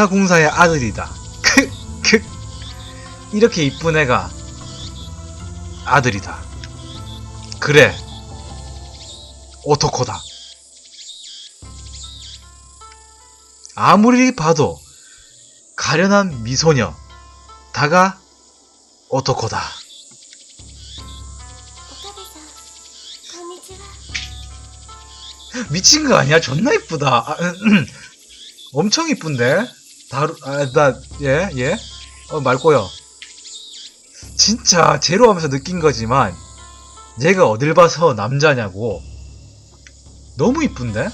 산타 공사의 아들이다. 크크 이렇게 이쁜 애가 아들이다. 그래 오토코다. 아무리 봐도 가련한 미소녀 다가 오토코다. 미친 거 아니야? 존나 이쁘다. 아, 음, 음. 엄청 이쁜데? 다루, 아, 나, 예, 예? 어, 말고요. 진짜 제로 하면서 느낀 거지만, 얘가 어딜 봐서 남자냐고. 너무 이쁜데?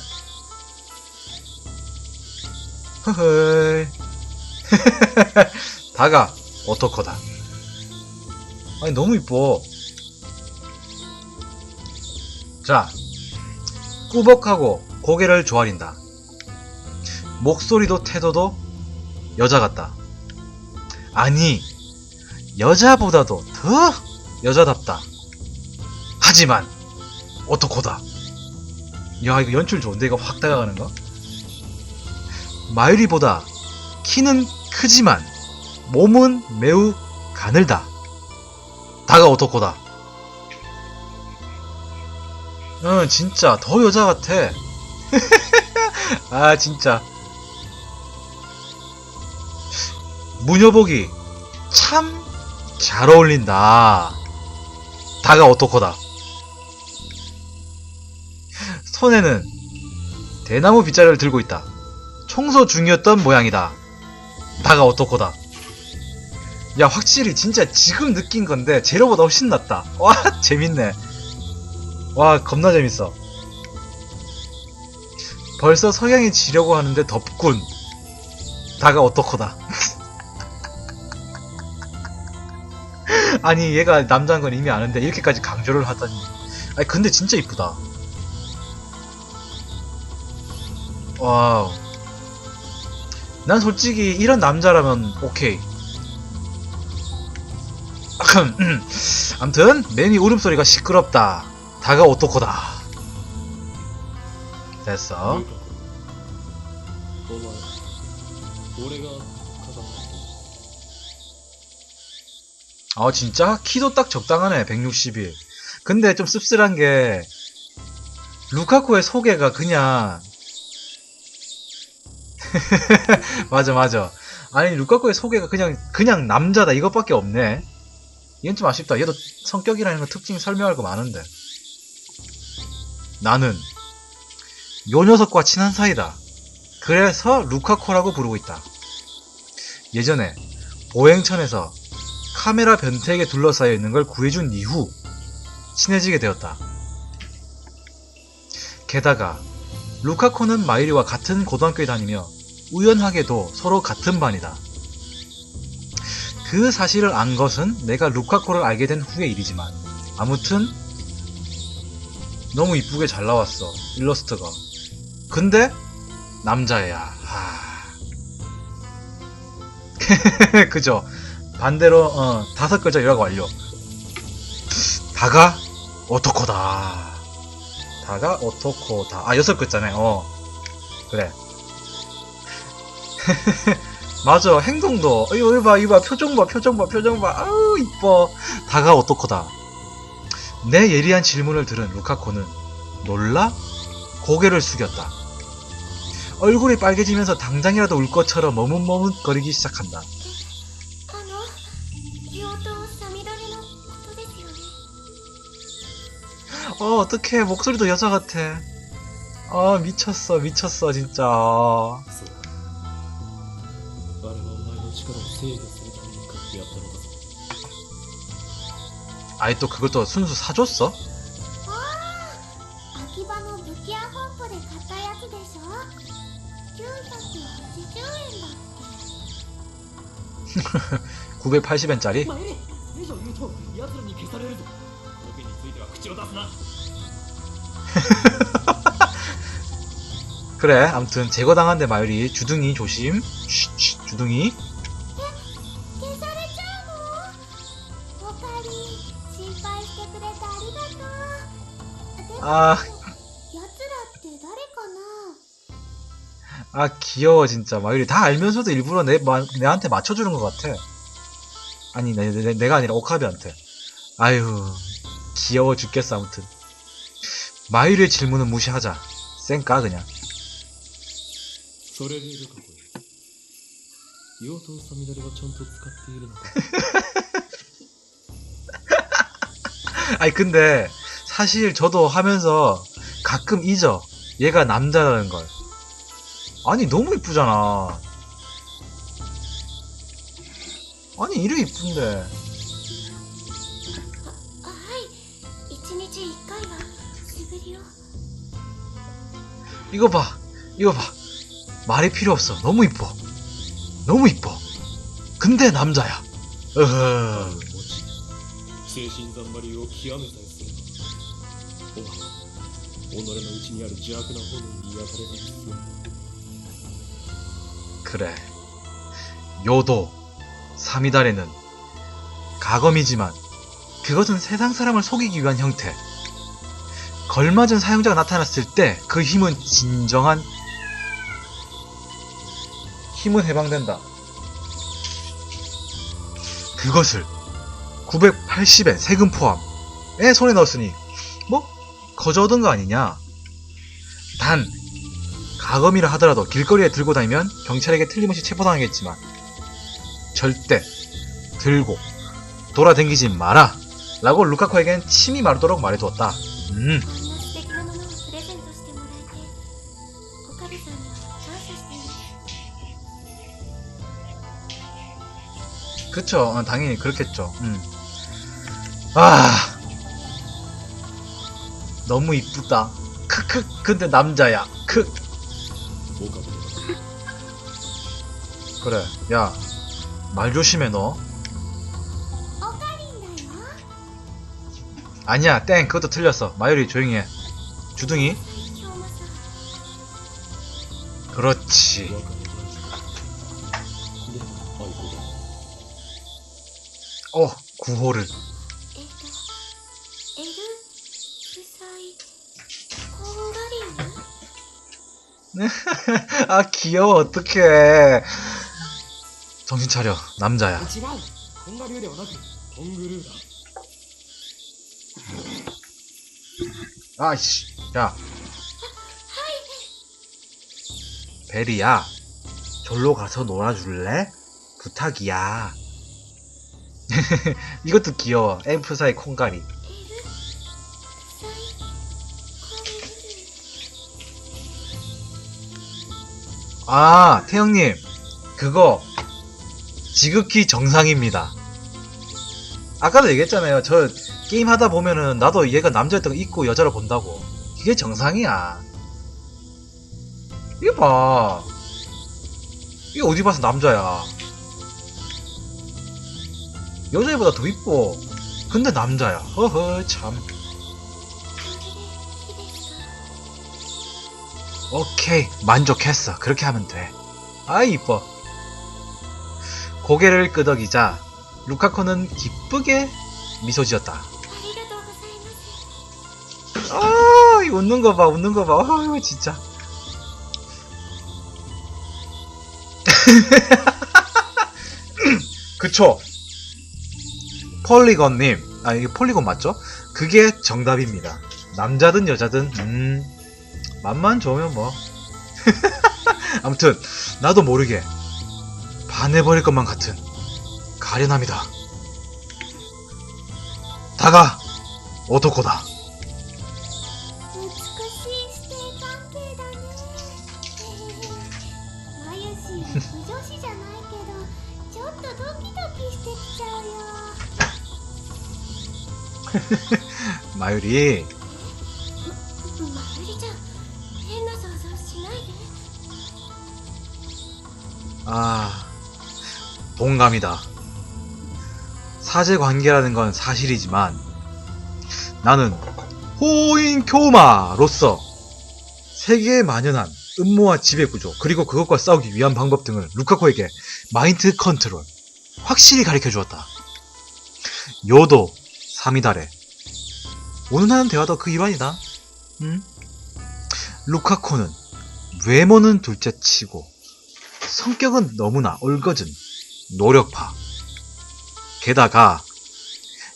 허허이. 다가, 오토코다. 아니, 너무 이뻐. 자, 꾸벅하고 고개를 조아린다. 목소리도 태도도 여자 같다. 아니, 여자보다도 더 여자답다. 하지만, 오토코다. 야, 이거 연출 좋은데? 이거 확 다가가는 거? 마유리보다 키는 크지만, 몸은 매우 가늘다. 다가 오토코다. 응, 진짜 더 여자 같아. 아, 진짜. 무녀복이 참 잘 어울린다. 다가 오토코다. 손에는 대나무 빗자루를 들고 있다. 청소 중이었던 모양이다. 다가 오토코다. 야, 확실히 진짜 지금 느낀 건데, 제로보다 훨씬 낫다. 와, 재밌네. 와 겁나 재밌어 벌써 석양이 지려고 하는데 덥군 다가 오토코다 아니 얘가 남자인 건 이미 아는데 이렇게까지 강조를 하다니. 아니 근데 진짜 이쁘다. 와우. 난 솔직히 이런 남자라면 오케이. 암튼 매미 울음소리가 시끄럽다. 다가 오토코다. 됐어. 아 진짜 키도 딱 적당하네 161. 근데 좀 씁쓸한 게 루카쿠의 소개가 그냥 맞아 맞아. 아니 루카쿠의 소개가 그냥 그냥 남자다 이것밖에 없네. 이건 좀 아쉽다. 얘도 성격이라는 거 특징 설명할 거 많은데. 나는 요 녀석과 친한 사이다. 그래서 루카코라고 부르고 있다. 예전에 보행천에서 카메라 변태에게 둘러싸여 있는 걸 구해준 이후 친해지게 되었다. 게다가 루카코는 마이리와 같은 고등학교에 다니며 우연하게도 서로 같은 반이다. 그 사실을 안 것은 내가 루카코를 알게 된 후의 일이지만 아무튼 너무 이쁘게 잘 나왔어 일러스트가 근데 남자애야 하... 그죠 반대로 어, 다섯 글자 요약 완료. 다가 오토코다. 다가 오토코다. 아 여섯 글자네 어. 그래. 맞아 행동도. 이거 봐 이거 봐. 표정 봐 표정 봐 표정 봐. 아우 이뻐. 다가 오토코다. 내 예리한 질문을 들은 루카코는 놀라 고개를 숙였다. 얼굴이 빨개지면서 당장이라도 울 것처럼 머뭇머뭇거리기 시작한다. 어 어떡해 목소리도 여자 같아. 아 미쳤어 미쳤어 진짜. そうあれはお前の力を制御するために買ってやったのだぞ 아이 또 그걸 또 순수 사줬어? 秋葉の武器屋本舗で買ったやつでしょ980円だって 980엔짜리? マユリ以上言うと奴らに消されるぞボケに ついては口を出すな 그래 암튼 제거당한 데 마유리 주둥이 조심. 쉿, 쉿, 주둥이. 消されちゃうのおかえり心配してくれてありがとうでも 아 奴らって誰か 아 귀여워 진짜 마유리 다 알면서도 일부러 내, 마, 내한테 맞춰주는 것 같아 아니 내, 내, 내가 아니라 오카비한테 아유 귀여워 죽겠어 아무튼 마유리의 질문은 무시하자 쌩까 그냥 それでルカ子よ用途サミダレはちゃんと使っているのか 아니 근데 사실 저도 하면서 가끔 잊어 얘가 남자라는 걸 아니 너무 이쁘잖아 아니 이래 이쁜데 이거 봐. 이거 봐. 말이 필요 없어. 너무 이뻐. 너무 이뻐. 근데 남자야. 그래. 요도 사미다레는 가검이지만 그것은 세상 사람을 속이기 위한 형태. 걸맞은 사용자가 나타났을 때 그 힘은 진정한 힘은 해방된다. 그것을 980엔 세금 포함에 손에 넣었으니 뭐 거저 얻은 거 아니냐. 단 가검이라 하더라도 길거리에 들고 다니면 경찰에게 틀림없이 체포당하겠지만 절대 들고 돌아다니지 마라 라고 루카코에겐 침이 마르도록 말해두었다 음. うん그쵸 어, 당연히 그렇겠죠. 음. 아 너무 이쁘다. 크크 근데 남자야. 크 그래 야 말 조심해 너. 아니야 땡 그것도 틀렸어. 마요리 조용히 해. 주둥이? 그렇지. 어 구호를. 아 귀여워 어떡해. 정신 차려 남자야. 아이씨, 야. 베리야, 절로 가서 놀아줄래? 부탁이야. 이것도 귀여워. 앰프사의 콩가리. 아, 태형님. 그거, 지극히 정상입니다. 아까도 얘기했잖아요. 저, 게임 하다 보면은 나도 얘가 남자였던 거 잊고 여자를 본다고. 이게 정상이야. 이거 봐. 이거 어디 봐서 남자야? 여자애보다 더 이뻐. 근데 남자야. 허허 참. 오케이. 만족했어. 그렇게 하면 돼. 아이 이뻐. 고개를 끄덕이자 루카코는 기쁘게 미소 지었다. 아 이 웃는 거 봐 웃는 거 봐. 아유 진짜. 그쵸. 폴리건님. 아 이게 폴리건 맞죠? 그게 정답입니다. 남자든 여자든 음 맘만 좋으면 뭐. 아무튼 나도 모르게 반해버릴 것만 같은 가련함이다. 다가 오토코다 마유리. 아, 동감이다. 사제 관계라는 건 사실이지만 나는 호인 교마로서 세계에 만연한 음모와 지배 구조 그리고 그것과 싸우기 위한 방법 등을 루카코에게 마인드 컨트롤 확실히 가르쳐 주었다. 요도 사미다레 오늘 하는 대화도 그 일환이다. 응? 루카코는 외모는 둘째치고 성격은 너무나 올거진 노력파. 게다가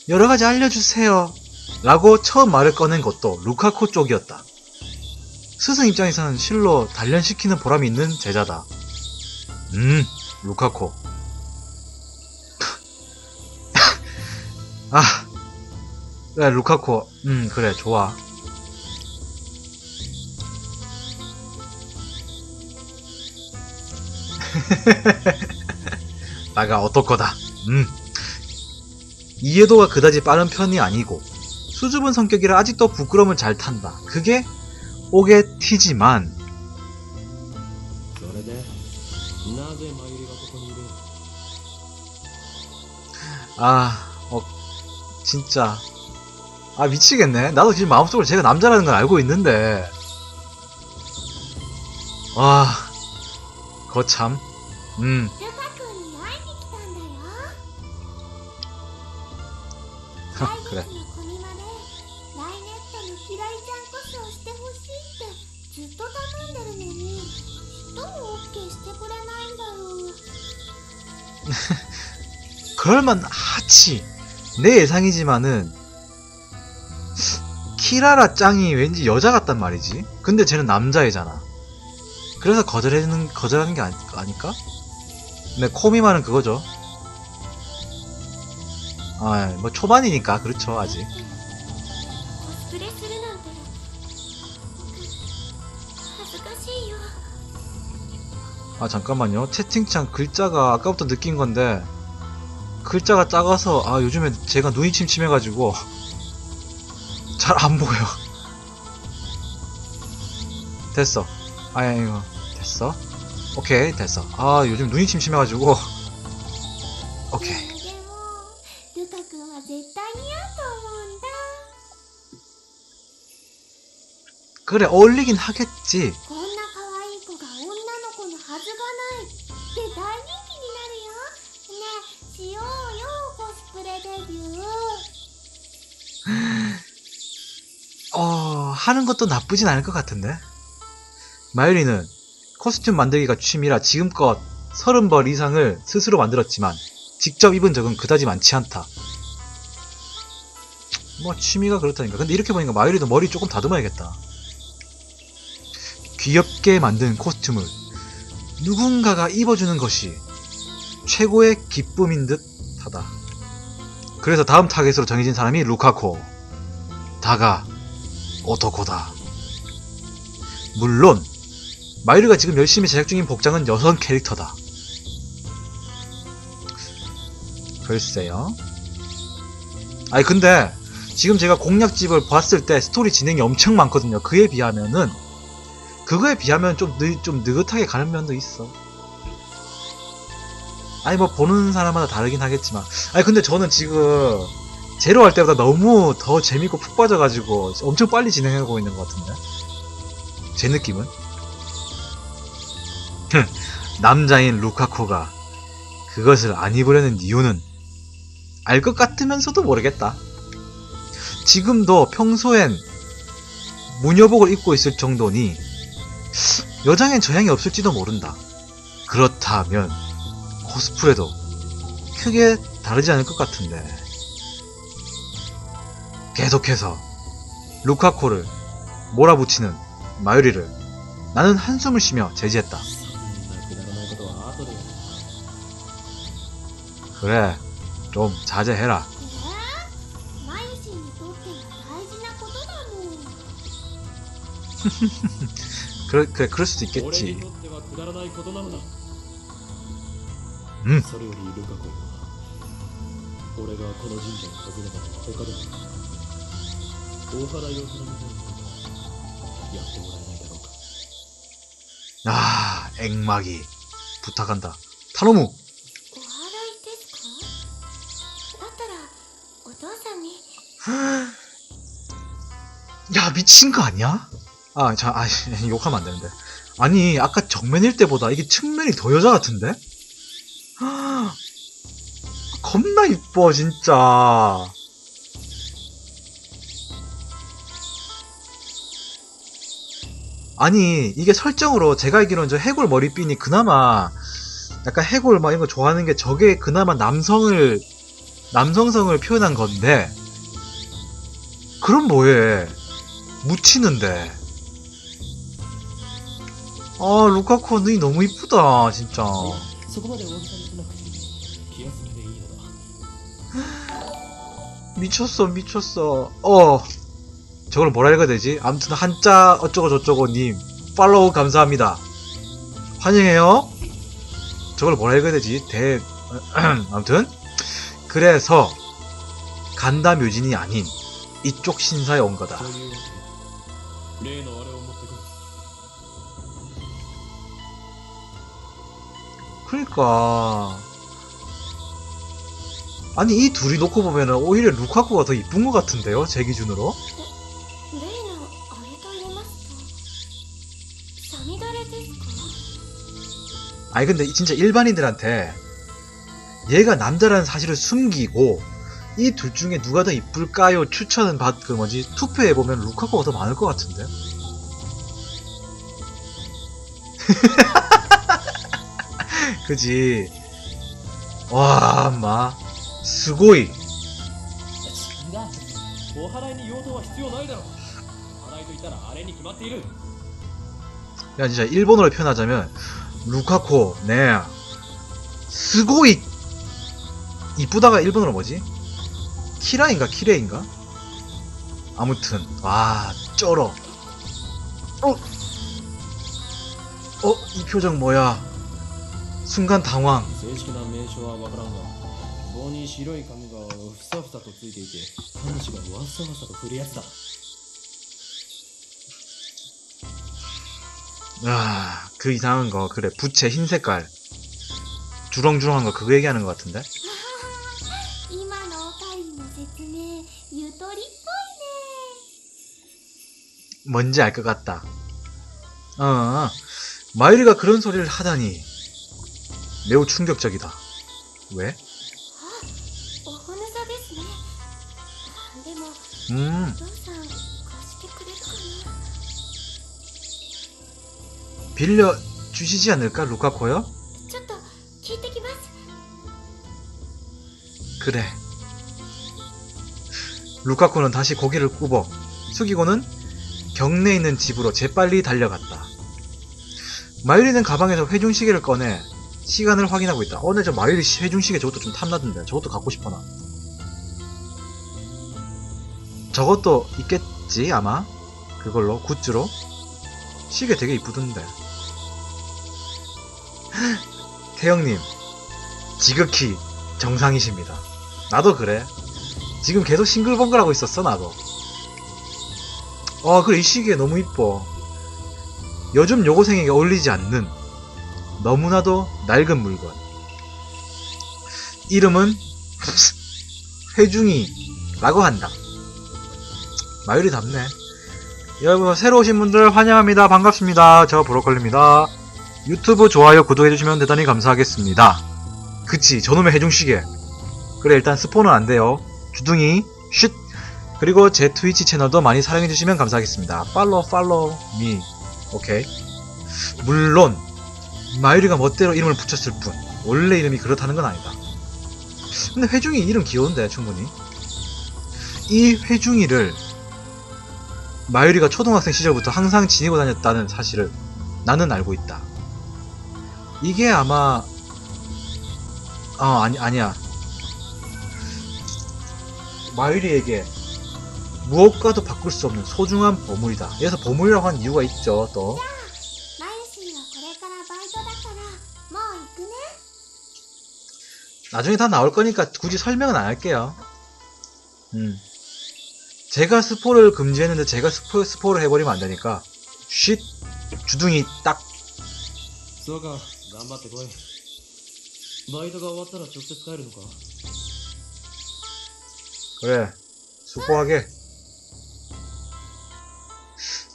여러 가지 알려주세요. 라고 처음 말을 꺼낸 것도 루카코 쪽이었다. 스승 입장에서는 실로 단련시키는 보람이 있는 제자다. 음, 루카코. 아, 네, 그래 루카코 음 그래 좋아. 나가 어떻거다. 음. 이해도가 그다지 빠른 편이 아니고 수줍은 성격이라 아직도 부끄러움을 잘 탄다. 그게 옥의 티지만. 아, 어, 진짜. 아 미치겠네. 나도 지금 마음속으로 제가 남자라는 걸 알고 있는데. 와 거참. 음. 아, 그래. 그럴만 하지. 내 예상이지만은 키라라 짱이 왠지 여자 같단 말이지. 근데 쟤는 남자애잖아. 그래서 거절하는 거절하는 게 아니, 아닐까? 근데 코미만은 그거죠. 아, 뭐 초반이니까 그렇죠 아직. 아 잠깐만요 채팅창 글자가 아까부터 느낀 건데 글자가 작아서 아 요즘에 제가 눈이 침침해가지고 잘 안 보여. 됐어. 아야 이거 됐어. 오케이 됐어. 아 요즘 눈이 침침해가지고. 오케이. 그래 어울리긴 하겠지. 하는 것도 나쁘진 않을 것 같은데 마유리는 코스튬 만들기가 취미라 지금껏 30벌 이상을 스스로 만들었지만 직접 입은 적은 그다지 많지 않다. 뭐 취미가 그렇다니까. 근데 이렇게 보니까 마유리도 머리 조금 다듬어야겠다. 귀엽게 만든 코스튬을 누군가가 입어주는 것이 최고의 기쁨인 듯 하다. 그래서 다음 타겟으로 정해진 사람이 루카코. 다가 오토코다. 물론 마유리가 지금 열심히 제작 중인 복장은 여성 캐릭터다. 글쎄요. 아니 근데 지금 제가 공략집을 봤을 때 스토리 진행이 엄청 많거든요. 그에 비하면은 그거에 비하면 좀, 느, 좀 느긋하게 가는 면도 있어. 아니 뭐 보는 사람마다 다르긴 하겠지만 아니 근데 저는 지금 제로 할 때보다 너무 더 재밌고 푹 빠져가지고 엄청 빨리 진행하고 있는 것 같은데 제 느낌은 남자인 루카코가 그것을 안 입으려는 이유는 알 것 같으면서도 모르겠다. 지금도 평소엔 무녀복을 입고 있을 정도니 여장엔 저향이 없을지도 모른다. 그렇다면 코스프레도 크게 다르지 않을 것 같은데 계속해서 루카코를 몰아붙이는 마유리를 나는 한숨을 쉬며 제지했다. 그래, 좀 자제해라. 그래, 그래, 그럴 수도 있겠지. 응. 음. 아, 액마기 부탁한다. 타노무. 야 미친 거 아니야? 아, 자, 아, 욕하면 안 되는데. 아니, 아까 정면일 때보다 이게 측면이 더 여자 같은데? 겁나 이뻐, 진짜. 아니 이게 설정으로 제가 알기로는 저 해골 머리핀이 그나마 약간 해골 막 이런 거 좋아하는 게 저게 그나마 남성을 남성성을 표현한 건데 그럼 뭐해? 묻히는데. 아 루카코 눈이 너무 이쁘다 진짜. 미쳤어 미쳤어. 어. 저걸 뭐라 읽어야 되지? 아무튼 한자 어쩌고저쩌고님 팔로우 감사합니다. 환영해요. 저걸 뭐라 읽어야 되지? 대 아무튼 그래서 간다 묘진이 아닌 이쪽 신사에 온 거다. 그러니까 아니 이 둘이 놓고 보면은 오히려 루카쿠가 더 이쁜 것 같은데요 제 기준으로 아니 근데 진짜 일반인들한테 얘가 남자라는 사실을 숨기고 이 둘 중에 누가 더 이쁠까요? 추천은 받, 그 뭐지, 투표해보면 루카가 더 많을 것 같은데? 그지. 와, 마. 스고이. 야, 진짜 일본어를 표현하자면, 루카코 네 스고이 이쁘다가 일본어로 뭐지? 키라인가 키레인가? 아무튼 와 쩔어 어? 어? 이 표정 뭐야 순간 당황 아, 그 이상한 거. 그래, 부채 흰 색깔. 주렁주렁한 거 그거 얘기하는 것 같은데? 뭔지 알 것 같다. 아, 마유리가 그런 소리를 하다니. 매우 충격적이다. 왜? 음, 빌려 주시지 않을까, 루카코요? 그래. 루카코는 다시 고기를 꾸벅 숙이고는 경내에 있는 집으로 재빨리 달려갔다. 마유리는 가방에서 회중시계를 꺼내 시간을 확인하고 있다. 어, 오늘 저 마유리 회중시계 저것도 좀 탐나던데 저것도 갖고 싶어 나. 저것도 있겠지 아마 그걸로 굿즈로 시계 되게 이쁘던데 태영님, 지극히 정상이십니다. 나도 그래. 지금 계속 싱글벙글하고 있었어, 나도. 아, 그래, 이 시계 너무 이뻐. 요즘 여고생에게 어울리지 않는 너무나도 낡은 물건. 이름은 회중이라고 한다. 마유리 답네. 여러분, 새로 오신 분들 환영합니다. 반갑습니다. 저 브로콜리입니다. 유튜브 좋아요, 구독해주시면 대단히 감사하겠습니다. 그치, 저놈의 해중시계. 그래 일단 스폰은 안 돼요. 주둥이 쉿. 그리고 제 트위치 채널도 많이 사랑해 주시면 감사하겠습니다. 팔로우 팔로우 미. 오케이. 물론 마유리가 멋대로 이름을 붙였을 뿐 원래 이름이 그렇다는 건 아니다. 근데 회중이 이름 귀여운데 충분히. 이 회중이를 마유리가 초등학생 시절부터 항상 지니고 다녔다는 사실을 나는 알고 있다. 이게 아마 아 아니 아니야 마유리에게 무엇과도 바꿀 수 없는 소중한 보물이다. 그래서 보물이라고 한 이유가 있죠. 또 나중에 다 나올 거니까 굳이 설명은 안 할게요. 음. 제가 스포를 금지했는데 제가 스포, 스포를 해버리면 안 되니까 쉿 주둥이 딱 써가 頑張ってこいバイトが終わったら直接帰るのか 그래. 수고하게.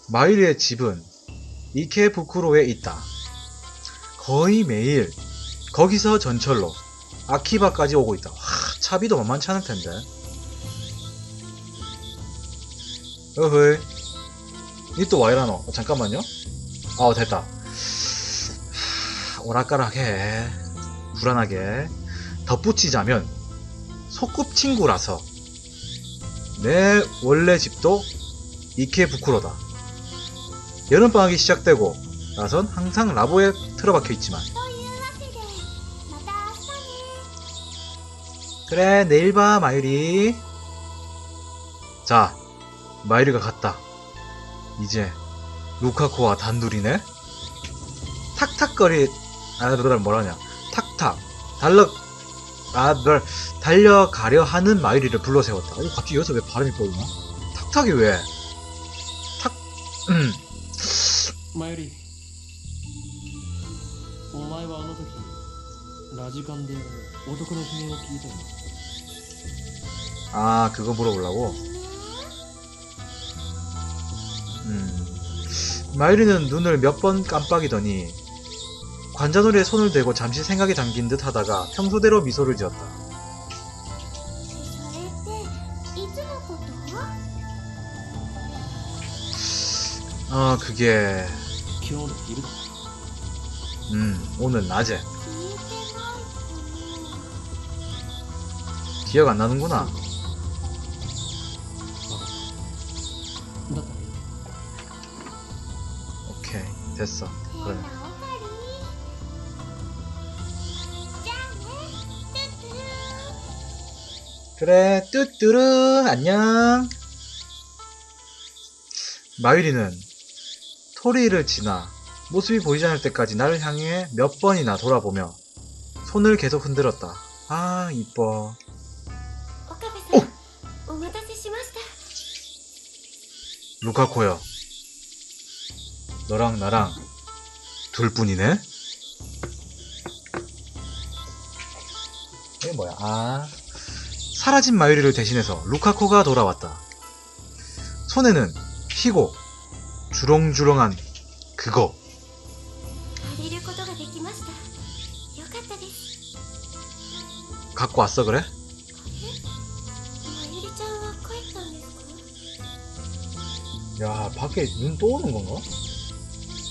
마유리의 집은 이케부쿠로에 있다. 거의 매일 거기서 전철로 아키바까지 오고 있다. 와, 차비도 만만치 않을 텐데. 어허이. 이 또 와이라노. 어, 잠깐만요. 어 됐다 하, 오락가락해. 불안하게. 덧붙이자면 소꿉친구라서. 내 원래 집도 이케부쿠로다. 여름방학이 시작되고 나선 항상 라보에 틀어박혀 있지만. 그래 내일 봐 마유리. 자 마유리가 갔다. 이제 루카코와 단둘이네. 탁탁거리 아들 뭐라냐 탁탁 달력 아들 달려가려 하는 마이리를 불러 세웠다. 이거 어, 갑자기 여기서 왜 발음이 떠오르나? 탁탁이 왜? 탁 음. 마이리 오마이와 어느 라지간데 오도크로 신경 끼자. 아 그거 물어보려고. 음. 마이리는 눈을 몇 번 깜빡이더니 관자놀이에 손을 대고 잠시 생각에 잠긴 듯 하다가 평소대로 미소를 지었다. 아, 그게... 음, 오늘 낮에. 기억 안 나는구나. 오케이, 됐어. 그래. 그래 뚜뚜루 안녕. 마유리는 토리를 지나 모습이 보이지 않을 때까지 나를 향해 몇 번이나 돌아보며 손을 계속 흔들었다. 아 이뻐. 오! 루카코야 너랑 나랑 둘뿐이네? 이게 뭐야? 아. 사라진 마유리를 대신해서 루카코가 돌아왔다. 손에는 피고 주렁주렁한 그거. 갖고 왔어 그래? 야 밖에 눈 떠오는 건가?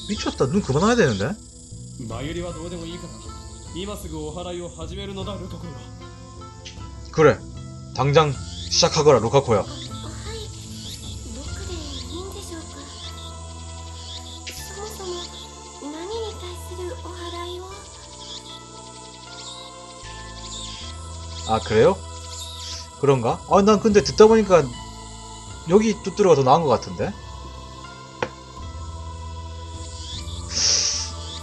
미쳤다 눈 그만 와야 되는데? 마유리와 도대체 이거. 이마스그 오하라이오 하지메르노다 루카코야. 그래 당장 시작하거라 로카코야 아 그래요? 그런가? 아 난 근데 듣다 보니까 여기 뚜뚜루가 더 나은 것 같은데?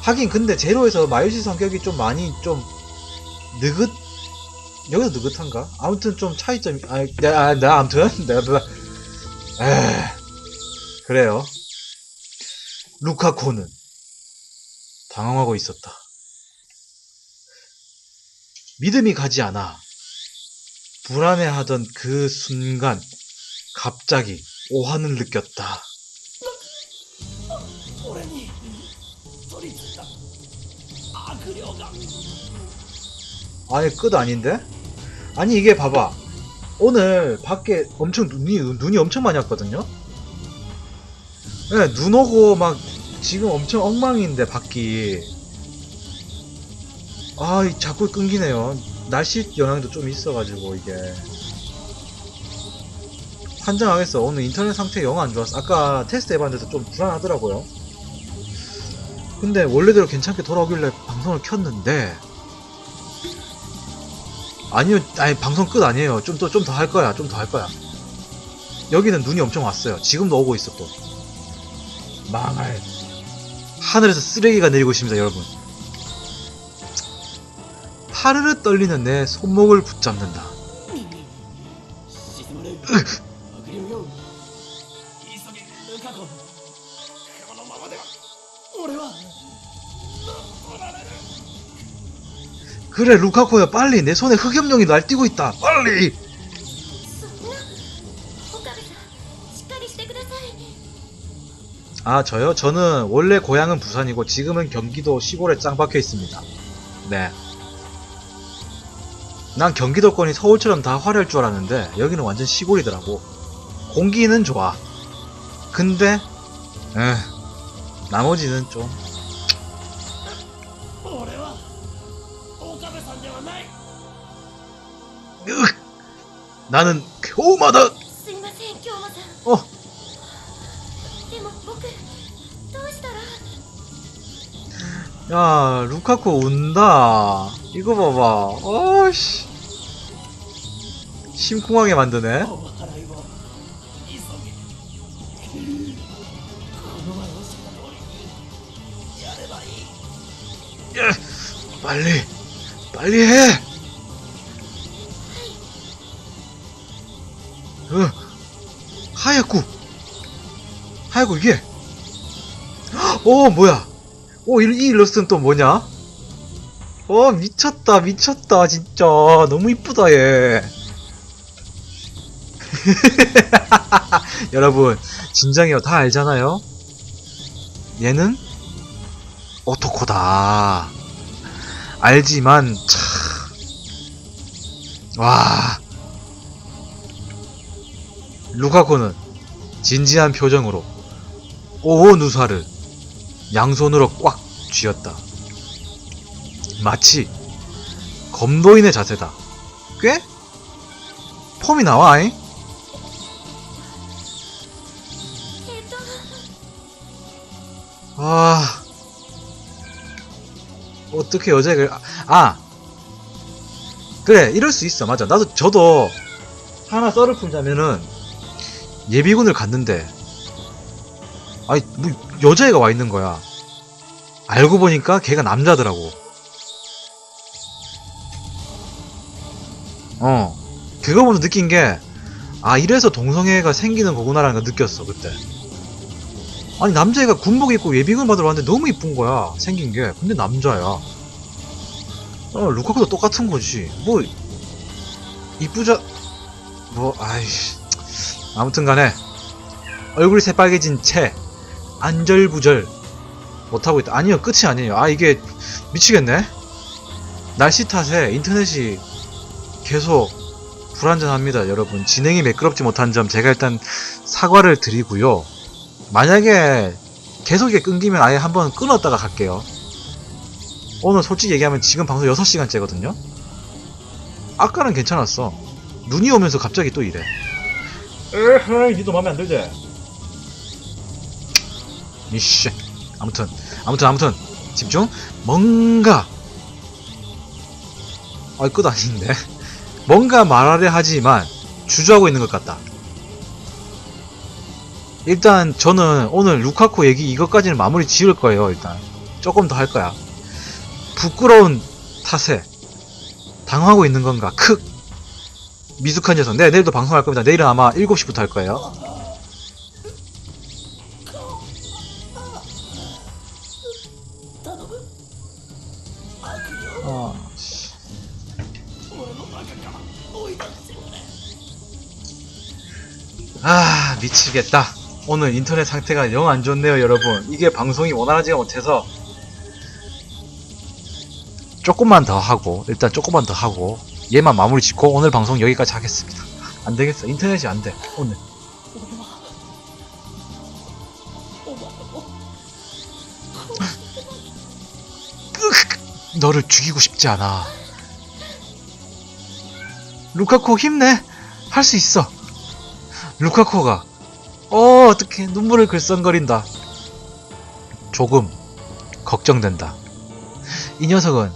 하긴 근데 제로에서 마유시 성격이 좀 많이 좀 느긋 여기서 느긋한가? 아무튼 좀 차이점이 아, 네, 아, 나 아무튼? 내가 뭐- 에 그래요. 루카코는 당황하고 있었다. 믿음이 가지 않아 불안해하던 그 순간 갑자기 오한을 느꼈다 아니 끝 아닌데? 아니 이게 봐봐 오늘 밖에 엄청 눈이 눈이 엄청 많이 왔거든요. 네, 눈 오고 막 지금 엄청 엉망인데 밖이 아 이- 자꾸 끊기네요. 날씨 영향도 좀 있어가지고 이게 환장하겠어. 오늘 인터넷 상태 영 안 좋았어. 아까 테스트 해봤는데도 좀 불안하더라고요. 근데 원래대로 괜찮게 돌아오길래 방송을 켰는데 아니요, 아니 방송 끝 아니에요. 좀 더 좀 더 할 거야. 좀 더 할 거야. 여기는 눈이 엄청 왔어요. 지금도 오고 있어 또. 망할. 하늘에서 쓰레기가 내리고 있습니다, 여러분. 파르르 떨리는 내 손목을 붙잡는다. 그래 루카코야 빨리 내 손에 흑염룡이 날뛰고 있다. 빨리! 아 저요? 저는 원래 고향은 부산이고 지금은 경기도 시골에 짱 박혀 있습니다. 네난 경기도권이 서울처럼 다 화려할 줄 알았는데 여기는 완전 시골이더라고. 공기는 좋아. 근데 에 나머지는 좀 나는 교마다. 어. 야, 루카코 온다. 이거 봐봐. 어씨. 심쿵하게 만드네. 야, 빨리, 빨리 해. 하얗고 이게. 어, 뭐야? 어, 이, 이 일러스트는 또 뭐냐? 어, 미쳤다, 미쳤다, 진짜. 너무 이쁘다, 얘. 여러분, 진정해요. 다 알잖아요? 얘는 오토코다. 알지만, 참. 와. 루카코는 진지한 표정으로 오 누사르 양손으로 꽉 쥐었다. 마치 검도인의 자세다. 꽤? 폼이 나와, 잉 아, 어떻게 여자애가 아, 아! 그래, 이럴 수 있어. 맞아. 나도, 저도 하나 썰을 풀자면은 예비군을 갔는데 아니, 뭐, 여자애가 와 있는 거야. 알고 보니까 걔가 남자더라고. 어. 그거 보면서 느낀 게, 아, 이래서 동성애가 생기는 거구나라는 걸 느꼈어, 그때. 아니 남자애가 군복 입고 예비군 받으러 왔는데 너무 이쁜 거야 생긴 게 근데 남자야 어 루카쿠도 똑같은 거지 뭐 이쁘자 뭐 아이씨 아무튼 간에 얼굴이 새빨개진 채 안절부절 못하고 있다 아니요 끝이 아니에요 아 이게 미치겠네 날씨 탓에 인터넷이 계속 불안전합니다 여러분 진행이 매끄럽지 못한 점 제가 일단 사과를 드리고요 만약에 계속 이게 끊기면 아예 한번 끊었다가 갈게요. 오늘 솔직히 얘기하면 지금 방송 6시간째거든요? 아까는 괜찮았어. 눈이 오면서 갑자기 또 이래. 에헤이, 니도 마음에 안 들지? 이씨. 아무튼, 아무튼, 아무튼, 집중. 뭔가, 아, 끝 아닌데. 뭔가 말하려 하지만, 주저하고 있는 것 같다. 일단 저는 오늘 루카쿠 얘기 이것까지는 마무리 지을 거예요 일단. 조금 더 할 거야. 부끄러운 탓에 당하고 있는 건가? 크. 미숙한 녀석. 네 내일도 방송할 겁니다. 내일은 아마 7시부터 할 거예요 아 미치겠다. 오늘 인터넷 상태가 영 안 좋네요 여러분. 이게 방송이 원활하지가 못해서 조금만 더 하고 일단 조금만 더 하고 얘만 마무리 짓고 오늘 방송 여기까지 하겠습니다. 안되겠어. 인터넷이 안 돼 오늘. 너를 죽이고 싶지 않아. 루카코 힘내. 할 수 있어. 루카코가 어 어떻게 눈물을 글썽거린다. 조금 걱정된다. 이 녀석은